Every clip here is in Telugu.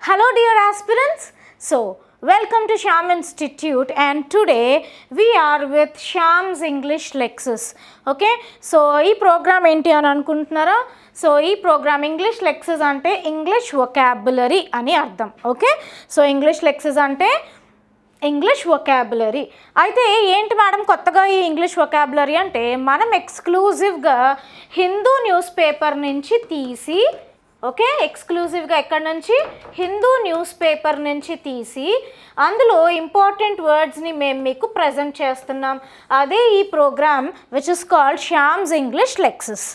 Hello, dear aspirants. So, welcome to Sham Institute, and today we are with Sham's English Lexus. Okay so ఈ ప్రోగ్రామ్ ఏంటి అని అనుకుంటున్నారా? సో ఈ ప్రోగ్రామ్ ఇంగ్లీష్ లెక్సెస్ అంటే ఇంగ్లీష్ వొకాబులరీ అని అర్థం. ఓకే సో ఇంగ్లీష్ లెక్సెస్ అంటే ఇంగ్లీష్ వొకాబులరీ అయితే ఏంటి మేడం కొత్తగా ఈ ఇంగ్లీష్ వొకాబులరీ అంటే మనం ఎక్స్క్లూజివ్గా హిందూ న్యూస్ పేపర్ నుంచి తీసి ఓకే? ఎక్స్క్లూజివ్గా ఎక్కడి నుంచి? హిందూ న్యూస్ పేపర్ నుంచి తీసి అందులో ఇంపార్టెంట్ వర్డ్స్ని మేము మీకు ప్రజెంట్ చేస్తున్నాం. అదే ఈ programme which is called Sham's English lexis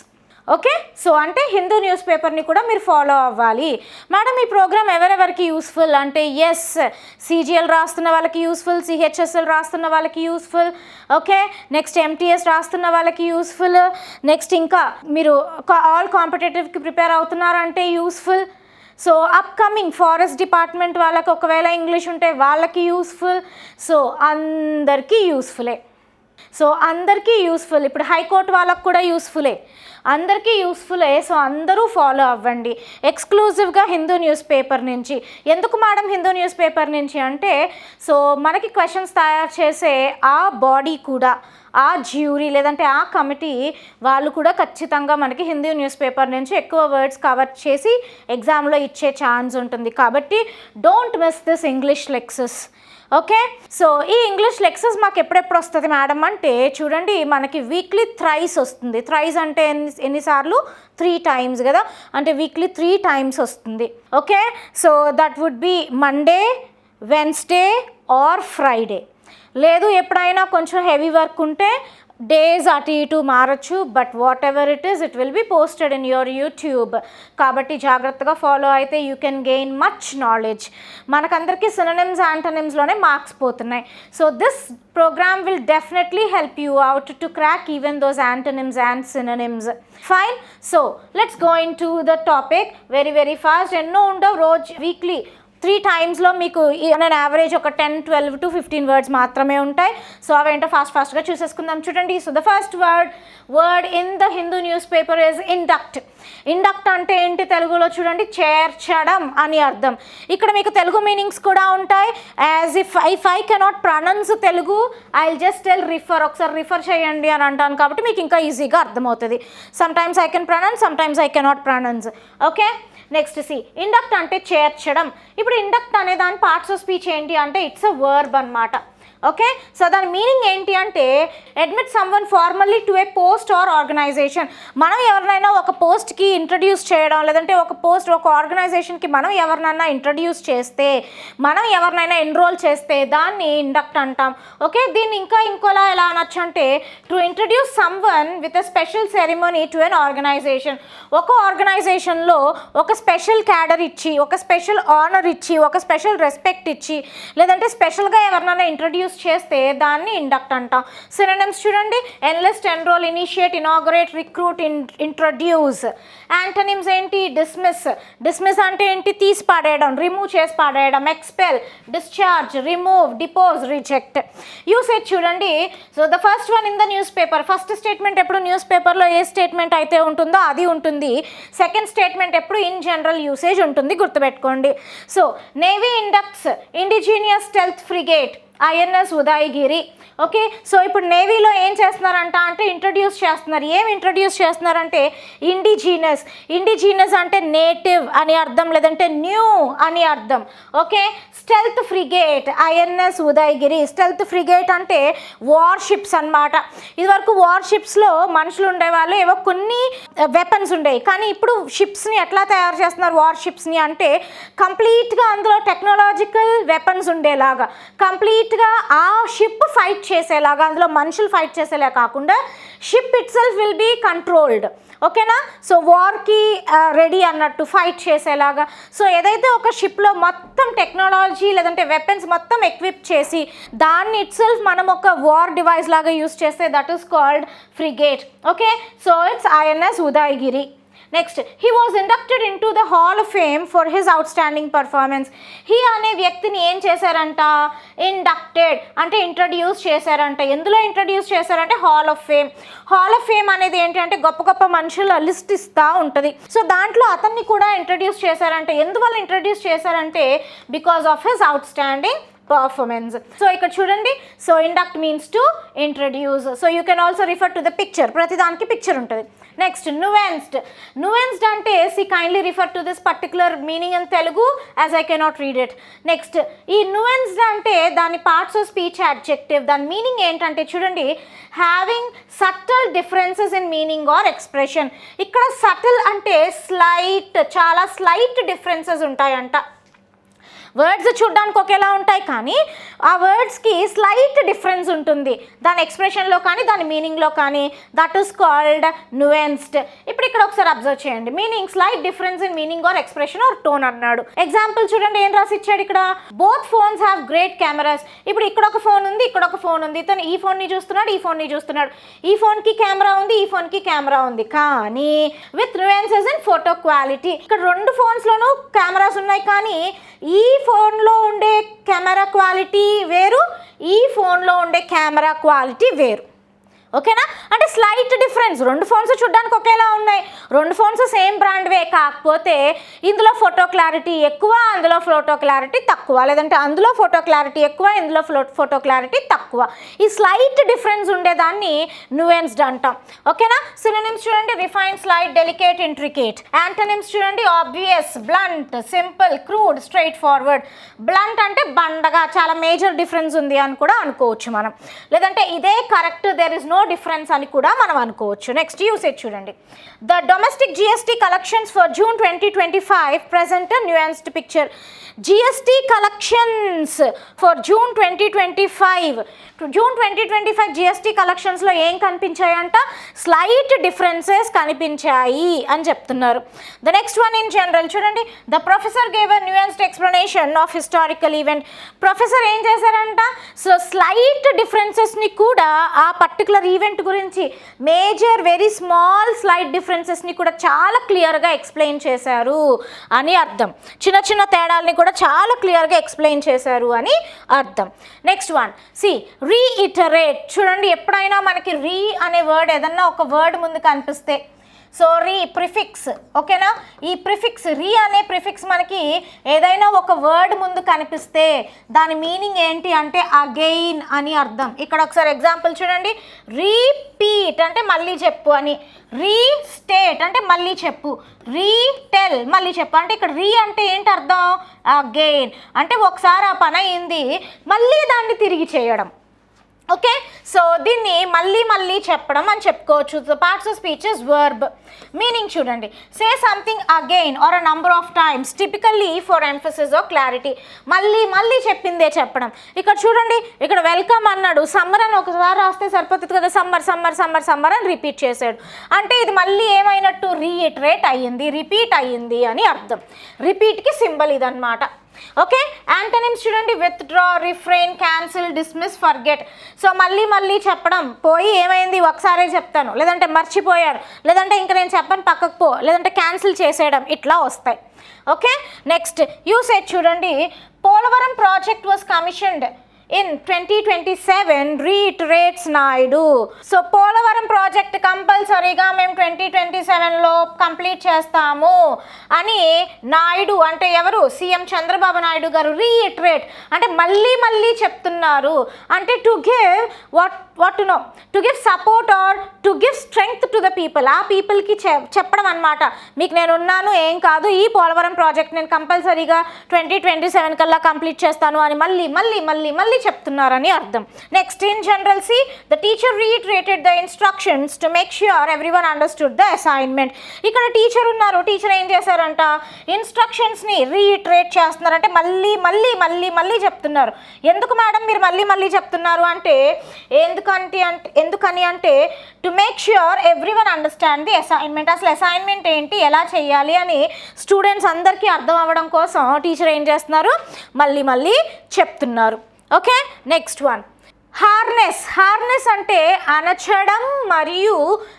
okay? So అంటే హిందూ న్యూస్ పేపర్ని కూడా మీరు ఫాలో అవ్వాలి. మేడం ఈ ప్రోగ్రామ్ ఎవరెవరికి యూస్ఫుల్? అంటే ఎస్ సీజీఎల్ రాస్తున్న వాళ్ళకి యూస్ఫుల్ సిహెచ్ఎస్ఎల్ రాస్తున్న వాళ్ళకి యూస్ఫుల్ ఓకే? నెక్స్ట్ ఎంటీఎస్ రాస్తున్న వాళ్ళకి యూస్ఫుల్ నెక్స్ట్ ఇంకా మీరు ఆల్ కాంపిటేటివ్కి prepare అవుతున్నారంటే useful. So upcoming forest department వాళ్ళకి ఒకవేళ ఇంగ్లీష్ ఉంటే వాళ్ళకి యూస్ఫుల్. సో అందరికీ యూస్ఫులే. సో అందరికీ యూస్ఫుల్ ఇప్పుడు హైకోర్టు వాళ్ళకు కూడా యూస్ఫులే అందరికీ యూస్ఫులే సో అందరూ ఫాలో అవ్వండి. ఎక్స్క్లూజివ్గా హిందూ న్యూస్ పేపర్ నుంచి. ఎందుకు మేడం హిందూ న్యూస్ పేపర్ నుంచి అంటే సో మనకి క్వశ్చన్స్ తయారు చేసే ఆ బాడీ కూడా ఆ జ్యూరీ లేదంటే ఆ కమిటీ వాళ్ళు కూడా ఖచ్చితంగా మనకి హిందూ న్యూస్ పేపర్ నుంచి ఎక్కువ వర్డ్స్ కవర్ చేసి ఎగ్జామ్లో ఇచ్చే ఛాన్స్ ఉంటుంది. కాబట్టి don't miss this English lexis okay? So ఈ ఇంగ్లీష్ లెక్సెస్ మాకు ఎప్పుడెప్పుడు వస్తుంది మేడం అంటే చూడండి మనకి వీక్లీ థ్రైస్ వస్తుంది. థ్రైస్ అంటే ఎన్ని ఎన్నిసార్లు? త్రీ టైమ్స్ కదా? అంటే వీక్లీ త్రీ టైమ్స్ వస్తుంది. Okay? So that would be Monday Wednesday or Friday లేదు ఎప్పుడైనా కొంచెం హెవీ వర్క్ ఉంటే డేస్ అటు ఇటు మారచ్చు but whatever it is it will be posted in your YouTube. కాబట్టి జాగ్రత్తగా ఫాలో అయితే you can gain much knowledge. మనకందరికీ సినోనిమ్స్ యాంటనిమ్స్లోనే మార్క్స్ పోతున్నాయి. So this programme will definitely help you out to crack even those antonyms and synonyms fine. So let's going to the topic. Very very fast. ఎన్నో ఉండవు రోజు వీక్లీ. త్రీ టైమ్స్లో మీకు నేను యావరేజ్ ఒక ten twelve to fifteen words మాత్రమే ఉంటాయి. సో అవేంటో ఫాస్ట్ ఫాస్ట్గా చూసేసుకుందాం. చూడండి so the first word word in the Hindu newspaper is induct induct అంటే ఏంటి తెలుగులో చూడండి? చేర్చడం అని అర్థం. ఇక్కడ మీకు తెలుగు మీనింగ్స్ కూడా ఉంటాయి. As if if I cannot pronounce Telugu I just tell refer ఒకసారి రిఫర్ చేయండి అని అంటాను కాబట్టి మీకు ఇంకా ఈజీగా అర్థమవుతుంది. Sometimes I can pronounce sometimes I cannot pronounce okay next see induct అంటే చేర్చడం. ఇప్పుడు ఇండక్ట్ అనే దాని పార్ట్స్ ఆఫ్ స్పీచ్ ఏంటి అంటే ఇట్స్ అ వర్బ్ అనమాట ఓకే సో దాని మీనింగ్ ఏంటి అంటే admit someone formally to a post or organisation మనం ఎవరినైనా ఒక పోస్ట్కి ఇంట్రడ్యూస్ చేయడం లేదంటే ఒక పోస్ట్ ఒక ఆర్గనైజేషన్కి మనం ఎవరినైనా ఇంట్రడ్యూస్ చేస్తే మనం ఎవరినైనా ఎన్రోల్ చేస్తే దాన్ని ఇండక్ట్ అంటాం. ఓకే దీన్ని ఇంకా ఇంకోలా ఎలా అనొచ్చు అంటే to introduce someone with a special ceremony to an organisation ఒక ఆర్గనైజేషన్లో ఒక స్పెషల్ క్యాడర్ ఇచ్చి ఒక స్పెషల్ ఆనర్ ఇచ్చి ఒక స్పెషల్ రెస్పెక్ట్ ఇచ్చి లేదంటే స్పెషల్గా ఎవరినైనా ఇంట్రడ్యూస్ చేస్తే దాన్ని ఇండక్ట్ అంటాం. సినోనిమ్స్ చూడండి. Enlist enrol initiate inaugurate recruit in introduce antonyms ఏంటి? డిస్మిస్ డిస్మిస్ అంటే ఏంటి? తీసి పాడేయడం రిమూవ్ చేసి పాడేయడం expel discharge remove depose reject usage చూడండి. So the first one in the newspaper first statement ఎప్పుడు న్యూస్ పేపర్లో ఏ స్టేట్మెంట్ అయితే ఉంటుందో అది ఉంటుంది. సెకండ్ స్టేట్మెంట్ ఎప్పుడు ఇన్ జనరల్ యూసేజ్ ఉంటుంది. గుర్తుపెట్టుకోండి. So navy inducts indigenous stealth frigate INS Udayagiri. Okay so ఇప్పుడు నేవీలో ఏం చేస్తున్నారంట అంటే ఇంట్రడ్యూస్ చేస్తున్నారు. ఏం ఇంట్రడ్యూస్ చేస్తున్నారంటే ఇండిజీనస్ ఇండిజీనస్ అంటే నేటివ్ అని అర్థం లేదంటే న్యూ అని అర్థం. Okay stealth frigate INS Udayagiri. Stealth frigate అంటే వార్షిప్స్ అనమాట ఇదివరకు వార్షిప్స్లో మనుషులు ఉండేవాళ్ళు ఏవో కొన్ని వెపన్స్ ఉండేవి. కానీ ఇప్పుడు షిప్స్ని ఎట్లా తయారు చేస్తున్నారు వార్షిప్స్ని అంటే కంప్లీట్గా అందులో టెక్నాలజికల్ వెపన్స్ ఉండేలాగా కంప్లీట్గా ఆ షిప్ ఫైట్ చేసేలాగా అందులో మనుషులు ఫైట్ చేసేలా కాకుండా ship itself will be controlled ఓకేనా సో వార్కి రెడీ అన్నట్టు ఫైట్ చేసేలాగా. సో ఏదైతే ఒక షిప్లో మొత్తం టెక్నాలజీ లేదంటే వెపన్స్ మొత్తం ఎక్విప్ చేసి దాన్ని ఇట్ సెల్ఫ్ మనం ఒక వార్ డివైస్ లాగా యూస్ చేస్తే that is called frigate okay so it's INS Udaygiri next he was inducted into the hall of fame for his outstanding performance he అనే వ్యక్తిని ఏం చేశారంట? ఇండక్టెడ్ అంటే ఇంట్రడ్యూస్ చేశారంట. ఎందులో ఇంట్రడ్యూస్ చేశారంటే hall of fame hall of fame అనేది ఏంటంటే గొప్ప గొప్ప మనుషుల లిస్ట్ ఇస్తూ ఉంటుంది. సో దాంట్లో అతన్ని కూడా ఇంట్రడ్యూస్ చేశారంటే. ఎందువల్ల ఇంట్రడ్యూస్ చేశారంటే because of his outstanding performance so ఇక్కడ చూడండి. So induct means to introduce so you can also refer to the picture ప్రతిదానికి పిక్చర్ ఉంటుంది. నెక్స్ట్ నువెన్స్డ్ నువెన్స్డ్ అంటే see kindly refer to this particular meaning in Telugu as I cannot read it next ఈ నువెన్స్డ్ అంటే దాని పార్ట్స్ ఆఫ్ స్పీచ్ అడ్జెక్టివ్ దాని మీనింగ్ ఏంటంటే చూడండి. Having subtle differences in meaning or expression ఇక్కడ సటిల్ అంటే స్లైట్ చాలా స్లైట్ డిఫరెన్సెస్ ఉంటాయంట. వర్డ్స్ చూడడానికి ఒకేలా ఉంటాయి కానీ ఆ వర్డ్స్కి స్లైట్ డిఫరెన్స్ ఉంటుంది. దాని ఎక్స్ప్రెషన్లో కానీ దాని మీనింగ్లో కానీ దట్ ఈస్ కాల్డ్ నువెన్స్డ్ ఇప్పుడు ఇక్కడ ఒకసారి అబ్జర్వ్ చేయండి. Meaning slight difference in meaning or expression or tone అన్నాడు. ఎగ్జాంపుల్ చూడండి ఏం రాసి ఇచ్చాడు ఇక్కడ? Both phones have great cameras ఇప్పుడు ఇక్కడ ఒక ఫోన్ ఉంది ఇక్కడ ఒక ఫోన్ ఉంది. తను ఈ ఫోన్ని చూస్తున్నాడు ఈ ఫోన్ని చూస్తున్నాడు. ఈ ఫోన్కి కెమెరా ఉంది ఈ ఫోన్కి కెమెరా ఉంది. కానీ with nuances in photo quality ఇక్కడ రెండు ఫోన్స్లోనూ కెమెరాస్ ఉన్నాయి. కానీ ఈ ఫోన్లో ఉండే కెమెరా క్వాలిటీ వేరు ఈ ఫోన్లో ఉండే కెమెరా క్వాలిటీ వేరు. ఓకేనా? అంటే స్లైట్ డిఫరెన్స్ రెండు ఫోన్స్ చూడడానికి ఒకేలా ఉన్నాయి. రెండు ఫోన్స్ సేమ్ బ్రాండ్వే కాకపోతే ఇందులో ఫోటో క్లారిటీ ఎక్కువ అందులో ఫోటో క్లారిటీ తక్కువ. లేదంటే అందులో ఫోటో క్లారిటీ ఎక్కువ ఇందులో ఫోటో క్లారిటీ తక్కువ. ఈ స్లైట్ డిఫరెన్స్ ఉండేదాన్ని నువెన్స్డ్ అంటాం. ఓకేనా? సినిమ్స్ చూడండి. Refine slight delicate intricate antonyms చూడండి. Obvious blunt simple crude straightforward blunt అంటే బండగా చాలా మేజర్ డిఫరెన్స్ ఉంది అని కూడా అనుకోవచ్చు మనం. లేదంటే ఇదే correct there is no difference అని కూడా మనం అనుకోవచ్చు. నెక్స్ట్ యూసేజ్ చూడండి. The domestic GST collections for June twenty twenty five present nuanced picture GST collections for June twenty twenty five June twenty twenty five GST కలెక్షన్స్లో ఏం కనిపించాయంట? స్లైట్ డిఫరెన్సెస్ కనిపించాయి అని చెప్తున్నారు. The next one in general చూడండి. The professor gave a nuanced explanation of historical event professor ఏం చేశారంట? సో స్లైట్ డిఫరెన్సెస్ని కూడా ఆ పర్టికులర్ ఈవెంట్ గురించి మేజర్ వెరీ స్మాల్ స్లైట్ డిఫరెన్సెస్ని కూడా చాలా క్లియర్గా ఎక్స్ప్లెయిన్ చేశారు అని అర్థం. చిన్న చిన్న తేడాల్ని కూడా చాలా క్లియర్గా ఎక్స్ప్లెయిన్ చేశారు అని అర్థం. నెక్స్ట్ వన్ సి రీఇటరేట్ చూడండి ఎప్పుడైనా మనకి రీ అనే వర్డ్ ఏదన్నా ఒక వర్డ్ ముందు కనిపిస్తే సో రీ ప్రిఫిక్స్ ఓకేనా ఈ ప్రిఫిక్స్ రీ అనే ప్రిఫిక్స్ మనకి ఏదైనా ఒక వర్డ్ ముందు కనిపిస్తే దాని మీనింగ్ ఏంటి అంటే అగెయిన్ అని అర్థం. ఇక్కడ ఒకసారి ఎగ్జాంపుల్ చూడండి. రీపీట్ అంటే మళ్ళీ చెప్పు అని. రీస్టేట్ అంటే మళ్ళీ చెప్పు. రీటెల్ మళ్ళీ చెప్పు. అంటే ఇక్కడ రీ అంటే ఏంటి అర్థం? అగెయిన్ అంటే ఒకసారి ఆ పని అయింది. మళ్ళీ దాన్ని తిరిగి చేయడం. ఓకే? సో దీన్ని మళ్ళీ మళ్ళీ చెప్పడం అని చెప్పుకోవచ్చు. The parts of speech is verb meaning చూడండి. Say something again or a number of times typically for emphasis of clarity మళ్ళీ మళ్ళీ చెప్పిందే చెప్పడం. ఇక్కడ చూడండి ఇక్కడ వెల్కమ్ అన్నాడు. సమ్మర్ అని ఒకసారి రాస్తే సరిపోతుంది కదా? సమ్మర్ సమ్మర్ సమ్మర్ సమ్మర్ అని రిపీట్ చేశాడు. అంటే ఇది మళ్ళీ ఏమైనట్టు రీఇటరేట్ అయ్యింది రిపీట్ అయ్యింది అని అర్థం. రిపీట్కి సింబల్ ఇదన్నమాట. ఓకే? యాంటనిమ్స్ చూడండి. Withdraw refrain cancel dismiss forget so మళ్ళీ మళ్ళీ చెప్పడం. పోయి ఏమైంది? ఒకసారే చెప్తాను. లేదంటే మర్చిపోయాను లేదంటే ఇంకా నేను చెప్పను పక్కకు పో. లేదంటే క్యాన్సిల్ చేసేయడం. ఇట్లా వస్తాయి. ఓకే? నెక్స్ట్ యూసేజ్ చూడండి. Polavaram project was commissioned in twenty twenty seven reiterates Naidu so Polavaram project కంపల్సరీగా మేము ట్వంటీ ట్వంటీ సెవెన్లో కంప్లీట్ చేస్తాము. అని నాయుడు అంటే ఎవరు? సీఎం చంద్రబాబు నాయుడు గారు రీఇటరేట్ అంటే మళ్ళీ మళ్ళీ చెప్తున్నారు. అంటే to give what what to know? To give support or to give strength to the people. ఆ పీపుల్కి చె చెప్పడం అనమాట మీకు నేను ఉన్నాను ఏం కాదు ఈ పోలవరం ప్రాజెక్ట్ నేను కంపల్సరీగా ట్వంటీ ట్వంటీ సెవెన్ కల్లా కంప్లీట్ చేస్తాను అని మళ్ళీ మళ్ళీ మళ్ళీ మళ్ళీ చెప్తున్నారని అర్థం. Next in general see the teacher reiterated the instructions to make sure everyone understood the assignment ఇక్కడ టీచర్ ఉన్నారు. టీచర్ ఏం చేశారంట? ఇన్స్ట్రక్షన్స్ని రీట్రేట్ చేస్తున్నారంటే మళ్ళీ మళ్ళీ మళ్ళీ మళ్ళీ చెప్తున్నారు. ఎందుకు మేడం మీరు మళ్ళీ మళ్ళీ చెప్తున్నారు అంటే ఎందుకు ఎందుకంటే అంటే ఎందుకని అంటే to make sure everyone understand the assignment అసలు అసైన్మెంట్ ఏంటి? ఎలా చేయాలి? అని స్టూడెంట్స్ అందరికీ అర్థం అవ్వడం కోసం టీచర్ ఏం చేస్తున్నారు? మళ్ళీ మళ్ళీ చెప్తున్నారు. Okay next one harness harness అంటే అణచడం మరియు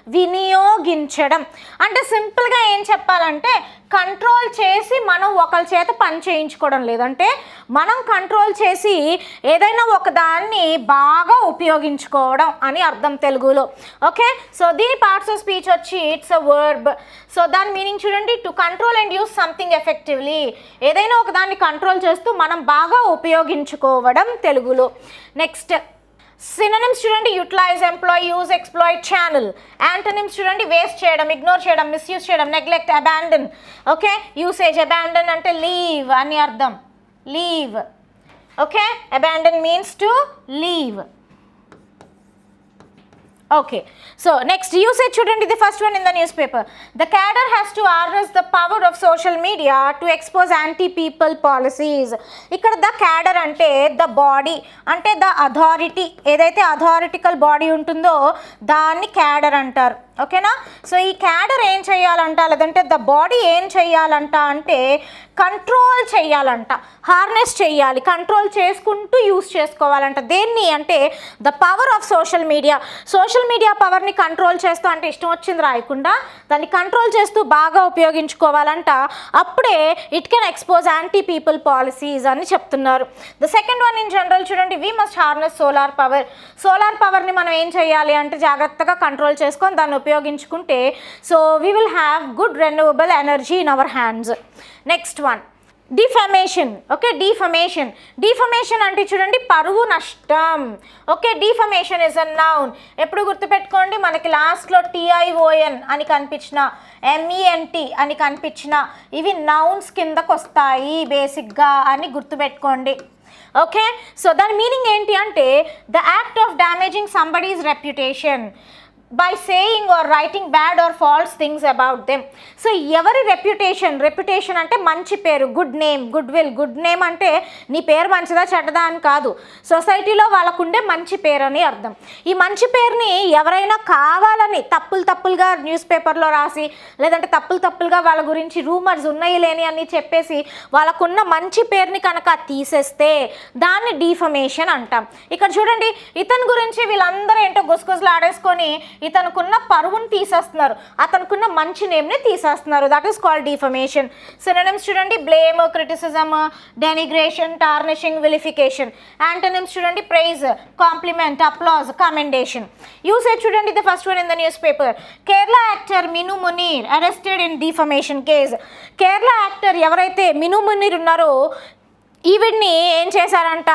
వినియోగించడం. అంటే సింపుల్గా ఏం చెప్పాలంటే కంట్రోల్ చేసి మనం ఒకరి చేత పని చేయించుకోవడం లేదంటే మనం కంట్రోల్ చేసి ఏదైనా ఒక దాన్ని బాగా ఉపయోగించుకోవడం అని అర్థం తెలుగులో. ఓకే సో దీని పార్ట్స్ ఆఫ్ స్పీచ్ వచ్చి ఇట్స్ అ వర్బ్ సో దాని మీనింగ్ చూడండి. To control and use something effectively ఏదైనా ఒక దాన్ని కంట్రోల్ చేస్తూ మనం బాగా ఉపయోగించుకోవడం తెలుగులో. నెక్స్ట్ సిననిమ్స్ చూడండి utilize employ use exploit channel antonyms చూడండి వేస్ట్ చేయడం ఇగ్నోర్ చేయడం మిస్యూజ్ చేయడం neglect abandon okay usage abandon అంటే లీవ్ అని అర్థం. Leave okay abandon means to leave okay so next usage చూడండి ఇది first one in the newspaper the cadre has to harness the power of social media to expose anti people policies ఇక్కడ ద క్యాడర్ అంటే ద బాడీ అంటే ద అథారిటీ ఏదైతే అథారిటికల్ బాడీ ఉంటుందో దాన్ని క్యాడర్ అంటారు ఓకేనా? సో ఈ క్యాడర్ ఏం చేయాలంట? లేదంటే ద బాడీ ఏం చేయాలంట అంటే కంట్రోల్ చేయాలంట. హార్నెస్ చేయాలి. కంట్రోల్ చేసుకుంటూ యూస్ చేసుకోవాలంట. దేన్ని అంటే the power of social media. Social media పవర్ని కంట్రోల్ చేస్తూ అంటే ఇష్టం వచ్చింది రాయకుండా దాన్ని కంట్రోల్ చేస్తూ బాగా ఉపయోగించుకోవాలంట. అప్పుడే it can expose anti people policies అని చెప్తున్నారు. The second one in general చూడండి. We must harness solar power. Solar పవర్ని మనం ఏం చేయాలి అంటే జాగ్రత్తగా కంట్రోల్ చేసుకొని దాన్ని ఉపయోగించుకుంటే so we will have good renewable energy in our hands next one defamation okay defamation defamation అంటే చూడండి పరువు నష్టం. Okay defamation is a noun ఎప్పుడు గుర్తుపెట్టుకోండి మనకి లాస్ట్లో టిఐఓఎన్ అని కనిపించిన ఎంఈఎన్టి అని కనిపించిన ఇవి నౌన్స్ కిందకు వస్తాయి బేసిక్గా అని గుర్తుపెట్టుకోండి. ఓకే సో దాని మీనింగ్ ఏంటి అంటే the act of damaging somebody's reputation by saying or writing bad or false things about them so ఎవరి రెప్యుటేషన్ రెప్యుటేషన్ అంటే మంచి పేరు good name goodwill good name అంటే నీ పేరు మంచిదా చెడ్డదా అని కాదు. సొసైటీలో వాళ్ళకుండే మంచి పేరు అని అర్థం. ఈ మంచి పేరుని ఎవరైనా కావాలని తప్పులు తప్పులుగా న్యూస్ పేపర్లో రాసి లేదంటే తప్పులు తప్పులుగా వాళ్ళ గురించి రూమర్స్ ఉన్నాయి లేని అని చెప్పేసి వాళ్ళకున్న మంచి పేరుని కనుక తీసేస్తే దాన్ని డీఫమేషన్ అంటాం. ఇక్కడ చూడండి ఇతని గురించి వీళ్ళందరూ ఏంటో గుసగుసలు ఆడేసుకొని ఇతనుకున్న పరువును తీసేస్తున్నారు. అతనుకున్న మంచి నేమ్ని తీసేస్తున్నారు. That is called defamation synonyms చూడండి. Blame criticism denigration tarnishing vilification antonyms చూడండి. Praise compliment applause commendation usage చూడండి the first one in the newspaper Kerala actor Minu Muneer arrested in defamation case Kerala actor ఎవరైతే మిను మునీర్ ఉన్నారో ఈవిడ్ని ఏం చేశారంట?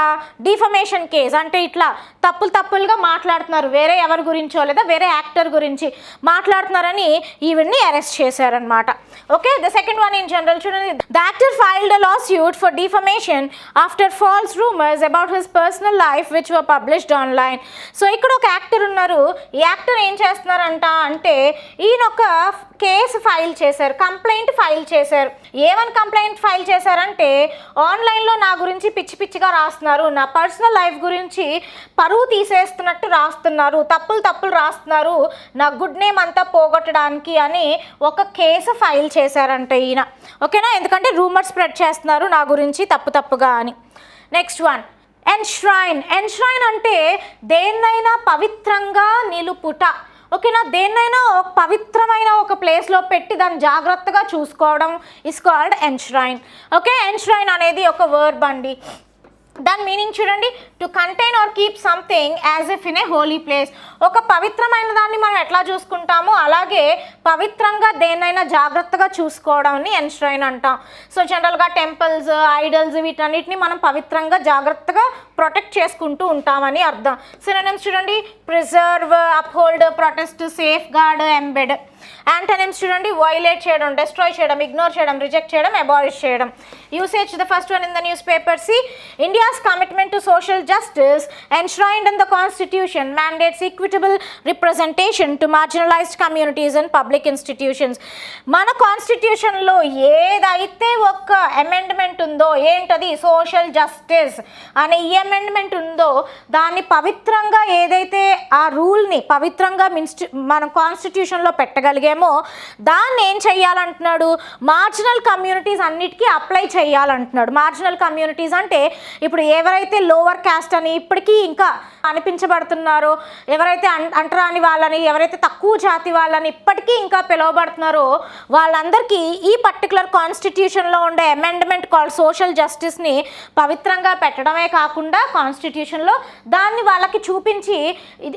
డిఫమేషన్ కేస్ అంటే ఇట్లా తప్పులు తప్పులుగా మాట్లాడుతున్నారు. వేరే ఎవరి గురించో లేదా వేరే యాక్టర్ గురించి మాట్లాడుతున్నారని ఈవిడ్ని అరెస్ట్ చేశారనమాట okay the second one in general చూడండి. The actor filed lawsuit for defamation after false rumours about his personal life which were published online. So ఇక్కడ ఒక యాక్టర్ ఉన్నారు. ఈ యాక్టర్ ఏం చేస్తున్నారంట అంటే ఈయన ఒక కేసు ఫైల్ చేశారు కంప్లైంట్ ఫైల్ చేశారు. ఏమని కంప్లైంట్ ఫైల్ చేశారంటే ఆన్లైన్లో నా గురించి పిచ్చి పిచ్చిగా రాస్తున్నారు నా పర్సనల్ లైఫ్ గురించి పరువు తీసేస్తున్నట్టు రాస్తున్నారు తప్పులు తప్పులు రాస్తున్నారు నా గుడ్ నేమ్ అంతా పోగొట్టడానికి అని ఒక కేసు ఫైల్ చేశారంట ఈయన. ఓకేనా? ఎందుకంటే రూమర్ స్ప్రెడ్ చేస్తున్నారు నా గురించి తప్పు తప్పుగా అని. Next one ఎన్ష్రైన్. ఎన్ష్రైన్ అంటే దేన్నైనా పవిత్రంగా నిలుపుట. ఓకేనా? దేన్నైనా ఒక పవిత్రమైన ఒక ప్లేస్లో పెట్టి దాన్ని జాగ్రత్తగా చూసుకోవడం is called enshrine. Okay? Enshrine అనేది ఒక వర్బ్ అండి. దాని మీనింగ్ చూడండి. To contain or keep something as if in a holy place ఒక పవిత్రమైన దాన్ని మనం ఎట్లా చూసుకుంటామో అలాగే పవిత్రంగా దేన్నైనా జాగ్రత్తగా చూసుకోవడాన్ని ఎన్స్ట్రైన్ అంటాం. సో జనరల్గా టెంపుల్స్ ఐడల్స్ వీటన్నిటిని మనం పవిత్రంగా జాగ్రత్తగా ప్రొటెక్ట్ చేసుకుంటూ ఉంటామని అర్థం. సినోనిమ్స్ చూడండి. Preserve uphold protest safeguard embed antonyms చూడండి వైలేట్ చేయడం డెస్ట్రాయ్ చేయడం ఇగ్నోర్ చేయడం రిజెక్ట్ చేయడం అబాయిష్ చేయడం. Usage the first one in the newspaper see India's commitment to social justice enshrined in the constitution mandates equitable representation to marginalised communities and public institutions మన కాన్స్టిట్యూషన్లో ఏదైతే ఒక అమెండ్మెంట్ ఉందో ఏంటది? సోషల్ జస్టిస్ అనే ఈ అమెండ్మెంట్ ఉందో దాన్ని పవిత్రంగా ఏదైతే ఆ రూల్ని పవిత్రంగా మిన్స్టి మన కాన్స్టిట్యూషన్లో పెట్టగలిగామో ఏమో దాన్ని ఏం చెయ్యాలంటున్నాడు మార్జినల్ కమ్యూనిటీస్ అన్నిటికీ అప్లై చేయాలంటున్నాడు. మార్జినల్ కమ్యూనిటీస్ అంటే ఇప్పుడు ఎవరైతే లోవర్ క్యాస్ట్ అని ఇప్పటికీ ఇంకా అనిపించబడుతున్నారో ఎవరైతే అం- అంటరాని వాళ్ళని ఎవరైతే తక్కువ జాతి వాళ్ళని ఇప్పటికీ ఇంకా పిలువబడుతున్నారో వాళ్ళందరికీ ఈ పర్టికులర్ కాన్స్టిట్యూషన్లో ఉండే అమెండ్మెంట్ కాల్ సోషల్ జస్టిస్ని పవిత్రంగా పెట్టడమే కాకుండా కాన్స్టిట్యూషన్లో దాన్ని వాళ్ళకి చూపించి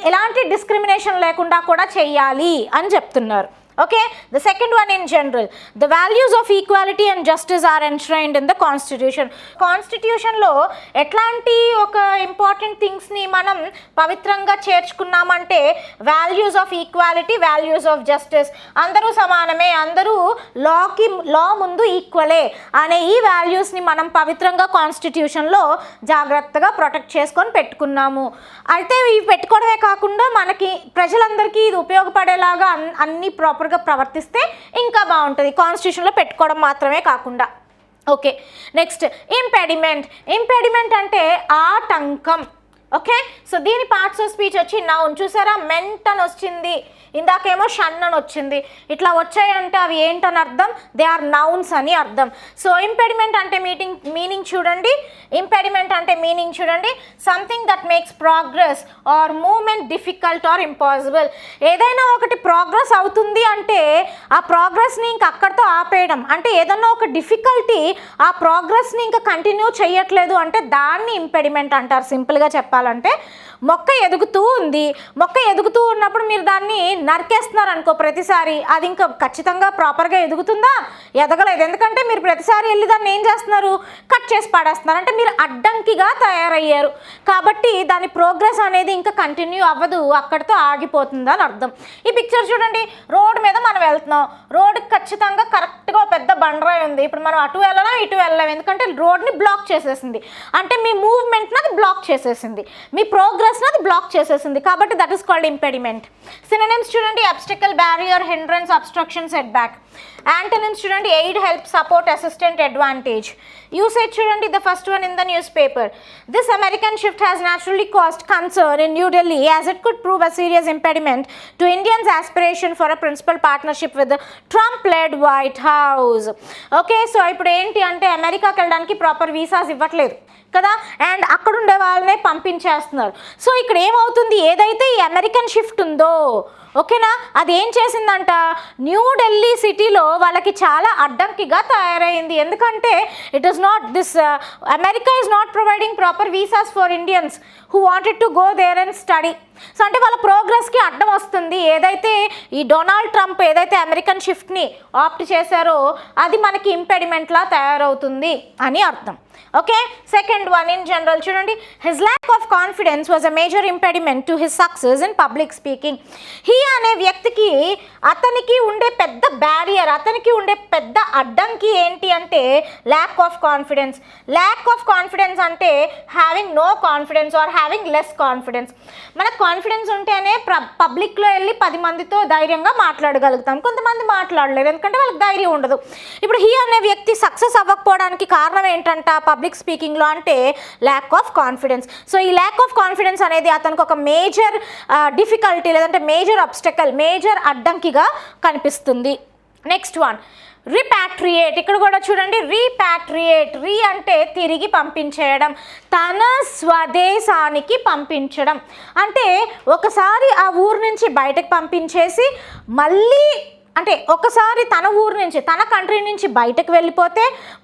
ఎలాంటి డిస్క్రిమినేషన్ లేకుండా కూడా చేయాలి అని చెప్తున్నారు. Okay the second one in general the values of equality and justice are enshrined in the constitution కాన్స్టిట్యూషన్లో ఎట్లాంటి ఒక ఇంపార్టెంట్ థింగ్స్ని మనం పవిత్రంగా చేర్చుకున్నామంటే values of equality values of justice అందరూ సమానమే అందరూ లాకి లా ముందు ఈక్వలే అనే ఈ వాల్యూస్ని మనం పవిత్రంగా కాన్స్టిట్యూషన్లో జాగ్రత్తగా ప్రొటెక్ట్ చేసుకొని పెట్టుకున్నాము. అయితే ఇవి పెట్టుకోవడమే కాకుండా మనకి ప్రజలందరికీ ఇది ఉపయోగపడేలాగా అన్ని ప్రాపర్ ప్రాపర్గా ప్రవర్తిస్తే ఇంకా బాగుంటుంది. కాన్స్టిట్యూషన్లో పెట్టుకోవడం మాత్రమే కాకుండా. ఓకే. నెక్స్ట్ ఇంపెడిమెంట్ ఇంపెడిమెంట్ అంటే ఆటంకం. ఓకే? సో దీని పార్ట్స్ ఆఫ్ స్పీచ్ వచ్చి నౌన్ చూసారా? మెంట్ అని వచ్చింది ఇందాకేమో షన్ అని వచ్చింది. ఇట్లా వచ్చాయంటే అవి ఏంటని అర్థం? దే ఆర్ నౌన్స్ అని అర్థం. సో ఇంపెడిమెంట్ అంటే మీటింగ్ మీనింగ్ చూడండి. ఇంపెడిమెంట్ అంటే మీనింగ్ చూడండి. Something that makes progress or movement difficult or impossible ఏదైనా ఒకటి ప్రోగ్రెస్ అవుతుంది అంటే ఆ ప్రోగ్రెస్ని ఇంక అక్కడితో ఆపేయడం. అంటే ఏదన్నా ఒక డిఫికల్టీ ఆ ప్రోగ్రెస్ని ఇంకా కంటిన్యూ చేయట్లేదు అంటే దాన్ని ఇంపెడిమెంట్ అంటారు. సింపుల్గా చెప్పాలంటే మొక్క ఎదుగుతూ ఉంది. మొక్క ఎదుగుతూ ఉన్నప్పుడు మీరు దాన్ని నరికేస్తున్నారు అనుకో ప్రతిసారి. అది ఇంకా ఖచ్చితంగా ప్రాపర్గా ఎదుగుతుందా? ఎదగలేదు. ఎందుకంటే మీరు ప్రతిసారి వెళ్ళి దాన్ని ఏం చేస్తున్నారు? కట్ చేసి పడేస్తున్నారు. అంటే మీరు అడ్డంకిగా తయారయ్యారు. కాబట్టి దాని ప్రోగ్రెస్ అనేది ఇంకా కంటిన్యూ అవ్వదు. అక్కడితో ఆగిపోతుంది అని అర్థం. ఈ పిక్చర్ చూడండి. రోడ్డు మీద మనం వెళ్తున్నాం. రోడ్డుకి ఖచ్చితంగా కరెక్ట్గా పెద్ద బండరాయి ఉంది. ఇప్పుడు మనం అటు వెళ్ళడం ఇటు వెళ్ళలేం? ఎందుకంటే రోడ్ని బ్లాక్ చేసేసింది. అంటే మీ మూవ్మెంట్ని అది బ్లాక్ చేసేసింది. మీ ప్రోగ్రెస్ని అది బ్లాక్ చేసేసింది. కాబట్టి that is called impediment synonyms చూడండి obstacle barrier hindrance obstruction setback antonyms చూడండి aid help support assistant advantage usage చూడండి the first one in the newspaper this American shift has naturally cast concern in New Delhi as it could prove a serious impediment to Indians aspiration for a principal partnership with Trump led White House okay so ఇప్పుడు ఏంటి అంటే అమెరికాకి వెళ్ళడానికి ప్రాపర్ వీసాస్ ఇవ్వట్లేదు కదా? అండ్ అక్కడ ఉండే వాళ్ళనే పంపించేస్తున్నారు. సో ఇక్కడ ఏమవుతుంది? ఏదైతే ఈ అమెరికన్ షిఫ్ట్ ఉందో ఓకేనా? అది ఏం చేసిందంట? న్యూ ఢిల్లీ సిటీలో వాళ్ళకి చాలా అడ్డంకిగా తయారైంది. ఎందుకంటే it is not this America is not providing proper visas for Indians who wanted to go there and study so అంటే వాళ్ళ ప్రోగ్రెస్కి అడ్డం వస్తుంది. ఏదైతే ఈ డొనాల్డ్ ట్రంప్ ఏదైతే అమెరికన్ షిఫ్ట్ని ఆప్ట్ చేశారో అది మనకి ఇంపెడిమెంట్లా తయారవుతుంది అని అర్థం. Okay? Second one in general చూడండి. His lack of confidence was a major impediment to his success in public speaking he అనే వ్యక్తికి అతనికి ఉండే పెద్ద బ్యారియర్ అతనికి ఉండే పెద్ద అడ్డంకి ఏంటి అంటే lack of confidence lack of confidence అంటే having no confidence or having less confidence మనకు కాన్ఫిడెన్స్ ఉంటేనే పబ్లిక్లో వెళ్ళి పది మందితో ధైర్యంగా మాట్లాడగలుగుతాం. కొంతమంది మాట్లాడలేరు. ఎందుకంటే వాళ్ళకి ధైర్యం ఉండదు. ఇప్పుడు హీ అనే వ్యక్తి సక్సెస్ అవ్వకపోవడానికి కారణం ఏంటంట పబ్లిక్ స్పీకింగ్లో అంటే ల్యాక్ ఆఫ్ కాన్ఫిడెన్స్ సో ఈ ల్యాక్ ఆఫ్ కాన్ఫిడెన్స్ అనేది అతనికి ఒక మేజర్ డిఫికల్టీ లేదంటే మేజర్ అబ్స్టకల్ మేజర్ అడ్డంకిగా కనిపిస్తుంది. Next one repatriate. ఇక్కడ కూడా చూడండి రీపాట్రియేట్. రీ అంటే తిరిగి పంపించేయడం తన స్వదేశానికి పంపించడం. అంటే ఒకసారి ఆ ఊరు నుంచి బయటకు పంపించేసి మళ్ళీ అంటే ఒకసారి తన ఊరు నుంచి తన కంట్రీ నుంచి బయటకు వెళ్ళిపోతే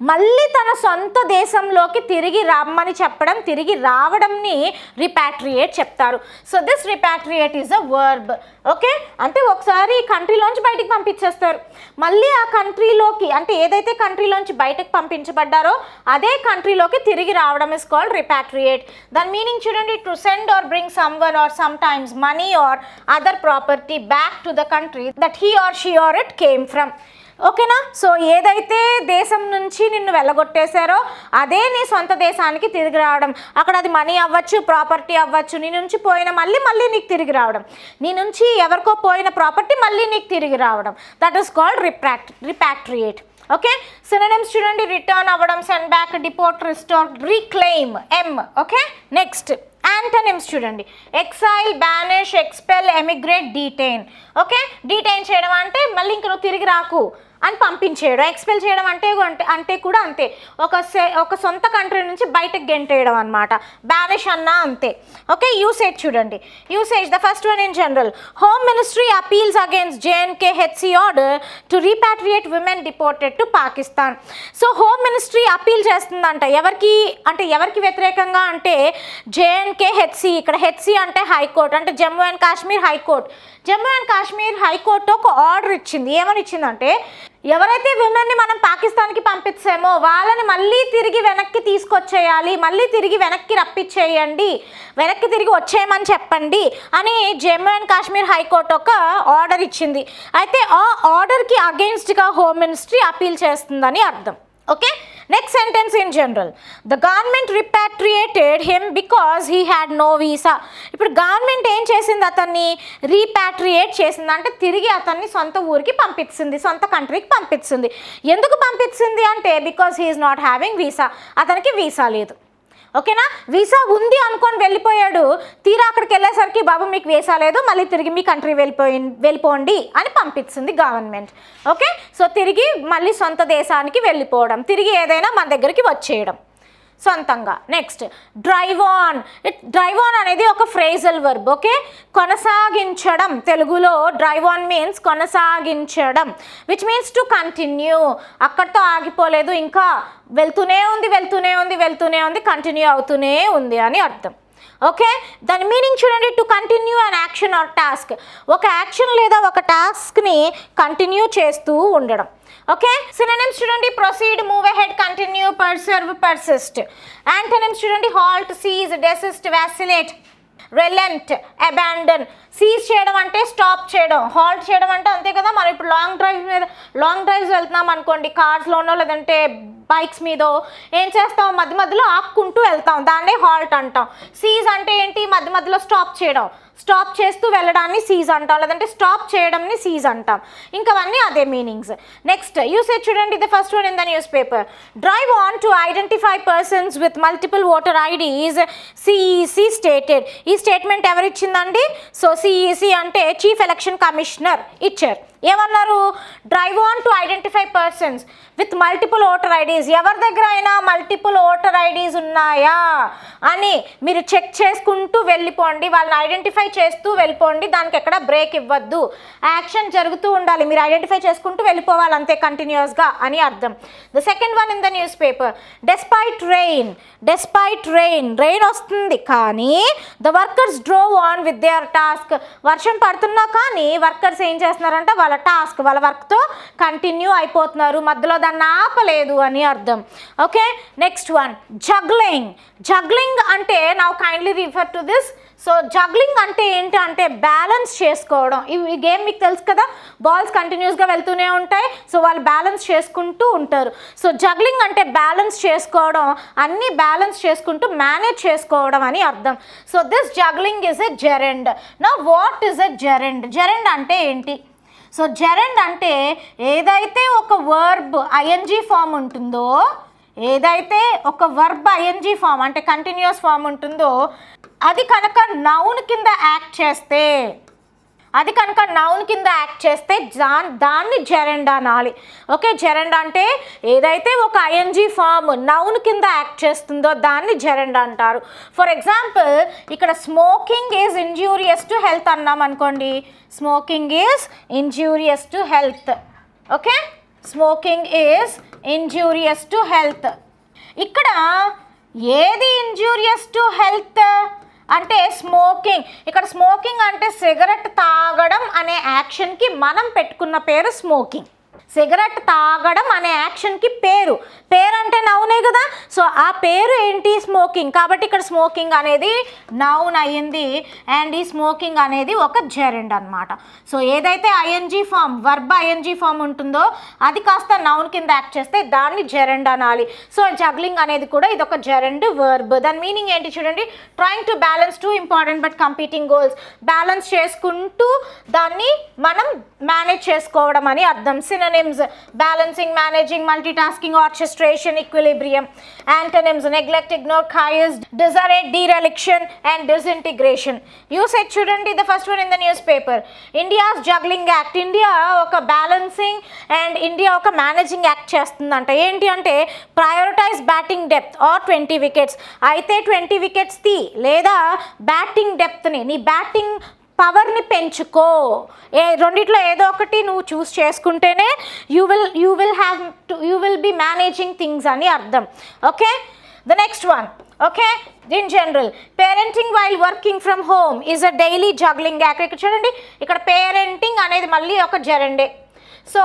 మళ్ళీ తన సొంత దేశంలోకి తిరిగి రమ్మని చెప్పడం తిరిగి రావడంని రిపాట్రియేట్ చెప్తారు. So this repatriate is a verb okay అంటే ఒకసారి కంట్రీలోంచి బయటికి పంపించేస్తారు. మళ్ళీ ఆ కంట్రీలోకి అంటే ఏదైతే కంట్రీలోంచి బయటకు పంపించబడ్డారో అదే కంట్రీలోకి తిరిగి రావడం ఇస్ కాల్డ్ రిపాట్రియేట్. దాని మీనింగ్ చూడండి. To send or bring someone or sometimes money or other property back to the country that he or she or it came from ఓకేనా సో ఏదైతే దేశం నుంచి నిన్ను వెళ్ళగొట్టేశారో అదే నీ సొంత దేశానికి తిరిగి రావడం. అక్కడ అది మనీ అవ్వచ్చు ప్రాపర్టీ అవ్వచ్చు నీ నుంచి పోయిన మళ్ళీ మళ్ళీ నీకు తిరిగి రావడం. నీ నుంచి ఎవరికో పోయిన ప్రాపర్టీ మళ్ళీ నీకు తిరిగి రావడం. దట్ ఈస్ కాల్డ్ రిప్రాక్ట్ రిపాక్ట్రియేట్ ఓకే సినోనిమ్స్ చూడండి రిటర్న్ అవ్వడం send back deport restore reclaim um okay next antonyms చూడండి. Exile banish expel emigrate detain okay detain చేయడం అంటే మళ్ళీ ఇంక నువ్వు తిరిగి రాకు. అని పంపించేయడం ఎక్స్పెల్ చేయడం అంటే అంటే కూడా అంతే. ఒక సే ఒక సొంత కంట్రీ నుంచి బయటకు గెంటేయడం అనమాట బ్యానిష్ అన్నా అంతే. ఓకే యూసేజ్ చూడండి. Usage the first one in general home ministry appeals against J and K HC order to repatriate women deported to Pakistan so home ministry appeal చేస్తుందంట. ఎవరికి అంటే ఎవరికి వ్యతిరేకంగా అంటే జేఎన్కే హెచ్సి ఇక్కడ హెచ్సి అంటే హైకోర్టు అంటే Jammu and Kashmir high court Jammu and Kashmir high court ఒక ఆర్డర్ ఇచ్చింది. ఏమని ఇచ్చిందంటే ఎవరైతే విమెన్ని మనం పాకిస్తాన్కి పంపించామో వాళ్ళని మళ్ళీ తిరిగి వెనక్కి తీసుకొచ్చేయాలి మళ్ళీ తిరిగి వెనక్కి రప్పించేయండి వెనక్కి తిరిగి వచ్చేయమని చెప్పండి అని Jammu and Kashmir high court ఒక ఆర్డర్ ఇచ్చింది. అయితే ఆ ఆర్డర్కి అగెయిన్స్ట్గా హోమ్ మినిస్ట్రీ అపీల్ చేస్తుందని అర్థం. Okay? Next sentence in general the government repatriated him because he had no visa ఇప్పుడు గవర్నమెంట్ ఏం చేసింది అతన్ని? రీపాట్రియేట్ చేసింది. అంటే తిరిగి అతన్ని సొంత ఊరికి పంపించింది సొంత కంట్రీకి పంపించింది ఎందుకు పంపించింది అంటే because he's not having visa అతనికి వీసా లేదు. ఓకేనా? వీసా ఉంది అనుకొని వెళ్ళిపోయాడు. తీరా అక్కడికి వెళ్ళేసరికి బాబు మీకు వీసా లేదు. మళ్ళీ తిరిగి మీ కంట్రీ వెళ్ళిపోయి వెళ్ళిపోండి అని పంపించింది గవర్నమెంట్. ఓకే? సో తిరిగి మళ్ళీ సొంత దేశానికి వెళ్ళిపోవడం తిరిగి ఏదైనా మన దగ్గరికి వచ్చేయడం. సొంతంగా. Next drive on drive on అనేది ఒక ఫ్రేజల్ వర్బ్ ఓకే కొనసాగించడం. తెలుగులో డ్రైవ్ ఆన్ మీన్స్ కొనసాగించడం విచ్ మీన్స్ టు కంటిన్యూ అక్కడితో ఆగిపోలేదు ఇంకా వెళ్తూనే ఉంది వెళ్తూనే ఉంది వెళ్తూనే ఉంది కంటిన్యూ అవుతూనే ఉంది అని అర్థం. ఓకే? దాని మీనింగ్ చూడండి. To continue an action or task. ఒక యాక్షన్ లేదా ఒక టాస్క్ని కంటిన్యూ చేస్తూ ఉండడం. ఓకే? సినోనిమ్స్ చూడండి. Proceed move ahead continue persevere persist antonyms చూడండి. Halt cease desist vacillate relent abandon cease చేయడం అంటే స్టాప్ చేయడం. హాల్ట్ చేయడం అంటే అంతే కదా మనం ఇప్పుడు లాంగ్ డ్రైవ్ మీద లాంగ్ డ్రైవ్స్ వెళ్తున్నాం అనుకోండి కార్స్లోనో లేదంటే బైక్స్ మీదో ఏం చేస్తాం? మధ్య మధ్యలో ఆక్కుంటూ వెళ్తాం. దాన్నే హాల్ట్ అంటాం. సీజ్ అంటే ఏంటి? మధ్య మధ్యలో స్టాప్ చేయడం. స్టాప్ చేస్తూ వెళ్ళడాన్ని సీజ్ అంటాం లేదంటే స్టాప్ చేయడంని సీజ్ అంటాం. ఇంకా అవన్నీ అదే మీనింగ్స్ నెక్స్ట్ యూసేజ్ చూడండి ఇది first one in the newspaper drive on to identify persons with multiple voter IDs CEC stated ఈ స్టేట్మెంట్ ఎవరిచ్చిందండి? సో సిఈసి అంటే చీఫ్ ఎలక్షన్ కమిషనర్ ఇచ్చారు. ఏమన్నారు? Drive on to identify persons with multiple voter IDs ఎవరి దగ్గర అయినా మల్టిపుల్ ఓటర్ ఐడీస్ ఉన్నాయా? అని మీరు చెక్ చేసుకుంటూ వెళ్ళిపోండి. వాళ్ళని ఐడెంటిఫై చేస్తూ వెళ్ళిపోండి. దానికి ఎక్కడ బ్రేక్ ఇవ్వద్దు. యాక్షన్ జరుగుతూ ఉండాలి. మీరు ఐడెంటిఫై చేసుకుంటూ వెళ్ళిపోవాలి అంతే కంటిన్యూస్గా అని అర్థం. The second one in the newspaper despite rain despite rain rain వస్తుంది కానీ the workers drove on with their task వర్షం పడుతున్నా కానీ వర్కర్స్ ఏం చేస్తున్నారంటే వాళ్ళ టాస్క్ వాళ్ళ వర్క్తో కంటిన్యూ అయిపోతున్నారు. మధ్యలో దాన్ని ఆపలేదు అని అర్థం. Okay next one juggling juggling అంటే నా kindly refer to this so juggling అంటే ఏంటి అంటే బ్యాలెన్స్ చేసుకోవడం. ఈ గేమ్ మీకు తెలుసు కదా బాల్స్ కంటిన్యూస్గా వెళ్తూనే ఉంటాయి. సో వాళ్ళు బ్యాలెన్స్ చేసుకుంటూ ఉంటారు. సో జగ్లింగ్ అంటే బ్యాలెన్స్ చేసుకోవడం. అన్నీ బ్యాలెన్స్ చేసుకుంటూ మేనేజ్ చేసుకోవడం అని అర్థం. So this juggling is a gerund నా వాట్ ఇస్ ఎ జెరెండ్ జెరెండ్ అంటే ఏంటి? సో జెరెండ్ అంటే ఏదైతే ఒక వర్బ్ ఐఎన్జీ ఫామ్ ఉంటుందో ఏదైతే ఒక వర్బ్ ఐఎన్జీ ఫామ్ అంటే కంటిన్యూస్ ఫామ్ ఉంటుందో అది కనుక నౌన్ కింద యాక్ట్ చేస్తే అది కనుక నౌన్ కింద యాక్ట్ చేస్తే దాన్ దాన్ని జెరెండా అనాలి ఓకే జెరెండా అంటే ఏదైతే ఒక ఐఎన్జీ ఫామ్ నౌన్ కింద యాక్ట్ చేస్తుందో దాన్ని జెరెండా అంటారు. ఫర్ ఎగ్జాంపుల్ ఇక్కడ smoking is injurious to health అన్నాం అనుకోండి. Smoking is injurious to health. Okay? Smoking is injurious to health. ఇక్కడ ఏది ఇంజూరియస్ టు హెల్త్? అంటే స్మోకింగ్ ఇక్కడ స్మోకింగ్ అంటే సిగరెట్ తాగడం అనే యాక్షన్కి మనం పెట్టుకున్న పేరు స్మోకింగ్ సిగరెట్ తాగడం అనే యాక్షన్కి పేరు. పేరు అంటే నౌనే కదా? సో ఆ పేరు ఏంటి? స్మోకింగ్. కాబట్టి ఇక్కడ స్మోకింగ్ అనేది నౌన్ అయ్యింది. అండ్ ఈ స్మోకింగ్ అనేది ఒక జెరెండ్ అనమాట సో ఏదైతే ING form verb ING form ఉంటుందో అది కాస్త నౌన్ కింద యాక్ట్ చేస్తే దాన్ని జెరెండ్ అనాలి. సో జగ్లింగ్ అనేది కూడా ఇది ఒక జెరెండ్ వర్బ్. దాని మీనింగ్ ఏంటి చూడండి? Trying to balance two important but competing goals. Balance చేసుకుంటూ దాన్ని మనం మేనేజ్ చేసుకోవడం అని అర్థం. సినిమా synonyms balancing managing multitasking orchestration equilibrium antonyms neglect ignore chaos disarray dereliction and disintegration usage చూడండి the first one in the newspaper india's juggling act india ఒక బ్యాలెన్సింగ్ అండ్ ఇండియా ఒక మేనేజింగ్ యాక్ట్ చేస్తుందంట ఏంటి అంటే prioritise batting depth or twenty wickets అయితే ట్వంటీ వికెట్స్ తీ లేదా బ్యాటింగ్ డెప్త్ని నీ బ్యాటింగ్ పవర్ని పెంచుకో. ఏ రెండిట్లో ఏదో ఒకటి నువ్వు చూస్ చేసుకుంటేనే you will you will have to you will be managing things అని అర్థం. Okay the next one okay in general parenting while working from home is a daily juggling act ఇక్కడ చూడండి ఇక్కడ పేరెంటింగ్ అనేది మళ్ళీ ఒక జరండే సో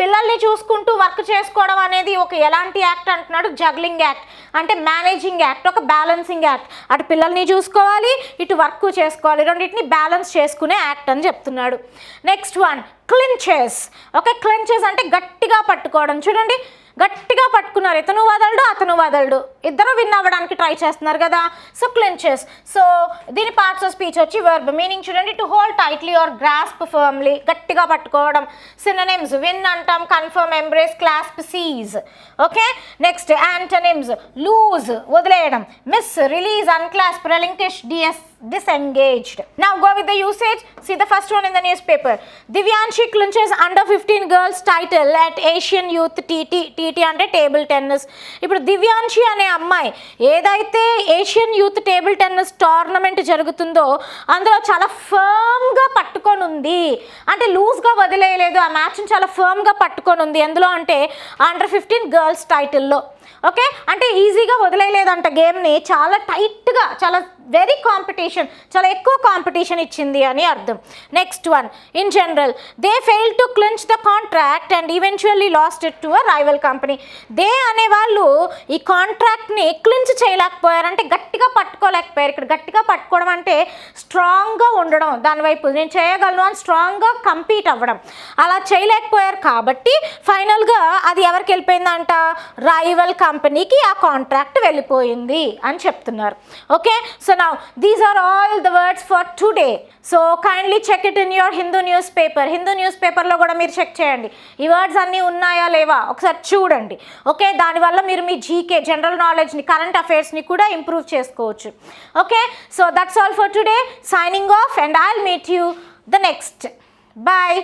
పిల్లల్ని చూసుకుంటూ వర్క్ చేసుకోవడం అనేది ఒక ఎలాంటి యాక్ట్ అంటున్నాడు? Juggling act. అంటే మేనేజింగ్ యాక్ట్ ఒక బ్యాలెన్సింగ్ యాక్ట్. అటు పిల్లల్ని చూసుకోవాలి ఇటు వర్క్ చేసుకోవాలి. రెండింటిని బ్యాలెన్స్ చేసుకునే యాక్ట్ అని చెప్తున్నాడు. Next one clinches okay clinches అంటే గట్టిగా పట్టుకోవడం. చూడండి గట్టిగా పట్టుకున్నారు. ఇతను వదలడు అతను వదలడు. ఇద్దరు విన్ అవ్వడానికి ట్రై చేస్తున్నారు కదా. సో క్లించెస్ సో దీని పార్ట్స్ ఆఫ్ స్పీచ్ వచ్చి వర్బ్ మీనింగ్ చూడండి. To hold tightly or grasp firmly గట్టిగా పట్టుకోవడం. సిననిమ్స్ విన్ అంటాం confirm embrace clasp seize okay next antonyms loose వదిలేయడం. మిస్ రిలీజ్ అన్క్లాస్ప్ రెలింకిష్ డిఎస్ disengaged. Now go with the usage. See the first one in the newspaper. Divyanshi clinches under 15 girls title at Asian Youth TT TT అంటే టేబుల్ టెన్నిస్ ఇప్పుడు దివ్యాంశి అనే అమ్మాయి. ఏదైతే Asian youth table tennis tournament జరుగుతుందో అందులో చాలా ఫర్మ్గా పట్టుకొని ఉంది అంటే లూజ్గా వదిలేయలేదు. ఆ మ్యాచ్ని చాలా ఫర్మ్గా పట్టుకొని ఉంది ఎందులో అంటే అండర్ ఫిఫ్టీన్ గర్ల్స్ టైటిల్లో ఓకే అంటే ఈజీగా వదిలేయలేదంట గేమ్ని చాలా టైట్గా చాలా వెరీ కాంపిటీషన్ చాలా ఎక్కువ కాంపిటీషన్ ఇచ్చింది అని అర్థం. Next one in general they fail to clinch the contract and eventually lost it to a rival company they అనే వాళ్ళు ఈ కాంట్రాక్ట్ని క్లించ్ చేయలేకపోయారు అంటే గట్టిగా పట్టుకోలేకపోయారు. ఇక్కడ గట్టిగా పట్టుకోవడం అంటే స్ట్రాంగ్గా ఉండడం దానివైపు నేను చేయగలను అని స్ట్రాంగ్గా కంపీట్ అవ్వడం. అలా చేయలేకపోయారు కాబట్టి ఫైనల్గా అది ఎవరికి వెళ్ళిపోయిందంట? రైవల్ కంపెనీకి ఆ కాంట్రాక్ట్ వెళ్ళిపోయింది అని చెప్తున్నారు. Okay so now these are all the words for today so kindly check it in your Hindu newspaper Hindu news పేపర్లో కూడా మీరు చెక్ చేయండి. ఈ వర్డ్స్ అన్నీ ఉన్నాయా లేవా? ఒకసారి చూడండి. ఓకే దానివల్ల మీరు మీ జీకే జనరల్ నాలెడ్జ్ని కరెంట్ అఫైర్స్ని కూడా ఇంప్రూవ్ చేసుకోవచ్చు. Okay so that's all for today signing off and I'll meet you the next bye